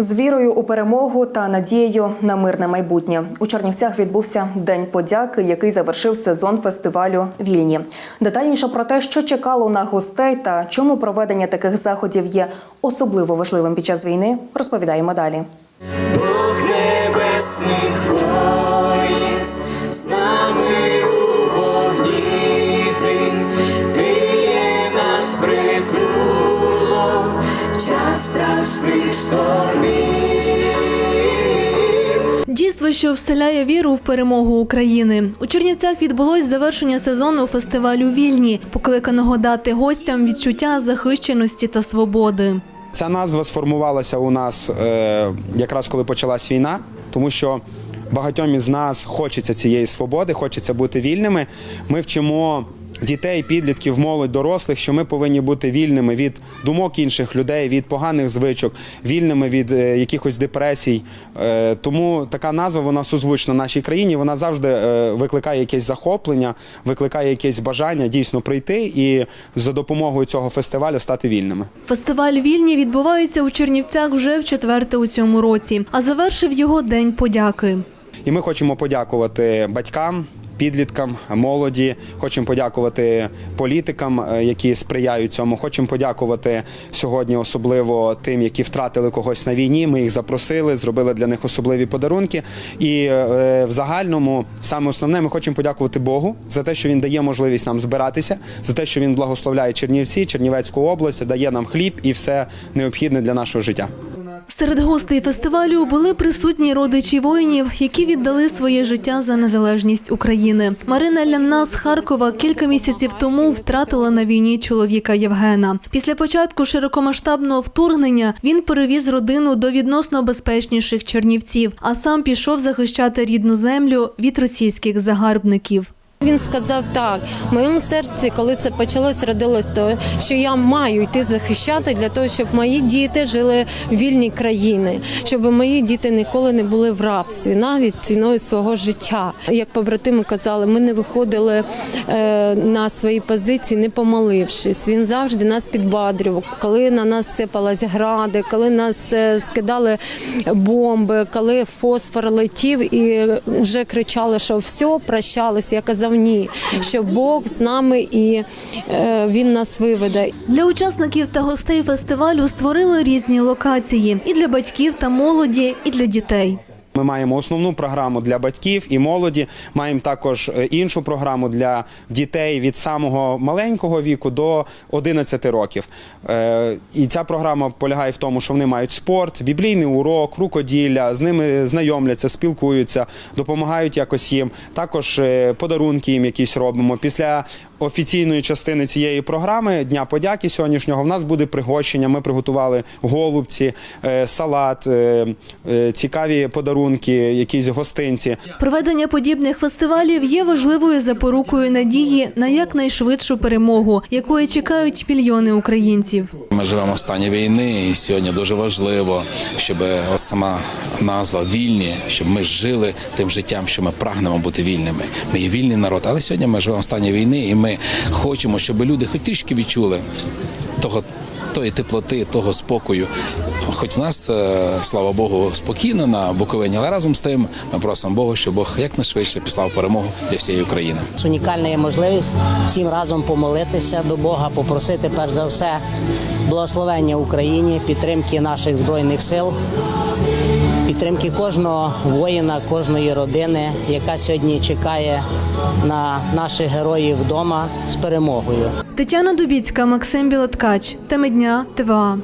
З вірою у перемогу та надією на мирне майбутнє у Чернівцях відбувся День подяки, який завершив сезон фестивалю Вільні. Детальніше про те, що чекало на гостей та чому проведення таких заходів є особливо важливим під час війни, розповідаємо далі. Бог небесних воїнств, з нами штормів. Що вселяє віру в перемогу України. У Чернівцях відбулось завершення сезону фестивалю Вільні, покликаного дати гостям відчуття захищеності та свободи. Ця назва сформувалася у нас е, якраз коли почалась війна, тому що багатьом із нас хочеться цієї свободи, хочеться бути вільними. Ми вчимо дітей, підлітків, молодь, дорослих, що ми повинні бути вільними від думок інших людей, від поганих звичок, вільними від е, якихось депресій. Е, тому така назва вона созвучна нашій країні. Вона завжди е, викликає якесь захоплення, викликає якесь бажання дійсно прийти і за допомогою цього фестивалю стати вільними. Фестиваль Вільні відбувається у Чернівцях вже в четверте у цьому році, а завершив його День подяки. І ми хочемо подякувати батькам. Підліткам, молоді, хочемо подякувати політикам, е, які сприяють цьому. Хочемо подякувати сьогодні, особливо тим, які втратили когось на війні. Ми їх запросили, зробили для них особливі подарунки. І е, в загальному, саме основне, ми хочемо подякувати Богу за те, що він дає можливість нам збиратися, за те, що він благословляє Чернівці, Чернівецьку область, дає нам хліб і все необхідне для нашого життя. Серед гостей фестивалю були присутні родичі воїнів, які віддали своє життя за незалежність України. Марина Лянна з Харкова кілька місяців тому втратила на війні чоловіка Євгена. Після початку широкомасштабного вторгнення він перевіз родину до відносно безпечніших чернівців, а сам пішов захищати рідну землю від російських загарбників. Він сказав так, в моєму серці, коли це почалось, родилось то, що я маю йти захищати для того, щоб мої діти жили в вільній країні, щоб мої діти ніколи не були в рабстві, навіть ціною свого життя. Як побратими казали, ми не виходили е, на свої позиції, не помолившись. Він завжди нас підбадрював, коли на нас сипалась гради, коли нас е, скидали бомби, коли фосфор летів і вже кричали, що все, прощались. Я казав ні, що Бог з нами і е, він нас виведе. Для учасників та гостей фестивалю створили різні локації і для батьків та молоді, і для дітей. Ми маємо основну програму для батьків і молоді. Маємо також е, іншу програму для дітей від самого маленького віку до 11 років. Е, І ця програма полягає в тому, що вони мають спорт, біблійний урок, рукоділля, з ними знайомляться, спілкуються, допомагають якось їм. Також е, подарунки їм якісь робимо. Після офіційної частини цієї програми Дня подяки сьогоднішнього в нас буде пригощення. Ми приготували голубці, е, салат, е, е, цікаві подарунки, якісь гостинці. Проведення подібних фестивалів є важливою запорукою надії на якнайшвидшу перемогу, якої чекають мільйони українців. Ми живемо в стані війни, і сьогодні дуже важливо, щоб от сама назва вільні, щоб ми жили тим життям, що ми прагнемо бути вільними. Ми є вільний народ, але сьогодні ми живемо в стані війни, і ми хочемо, щоб люди хоч трішки відчули того. Тої теплоти, того спокою, хоч в нас, е, слава Богу, спокійно на Буковині, але разом з тим ми просимо Бога, щоб Бог якнайшвидше післав перемогу для всієї України. Унікальна є можливість всім разом помолитися до Бога, попросити перш за все благословення Україні, підтримки наших збройних сил, підтримки кожного воїна, кожної родини, яка сьогодні чекає на наших героїв вдома з перемогою. Тетяна Дубіцька, Максим Білоткач. Теми дня ТВА.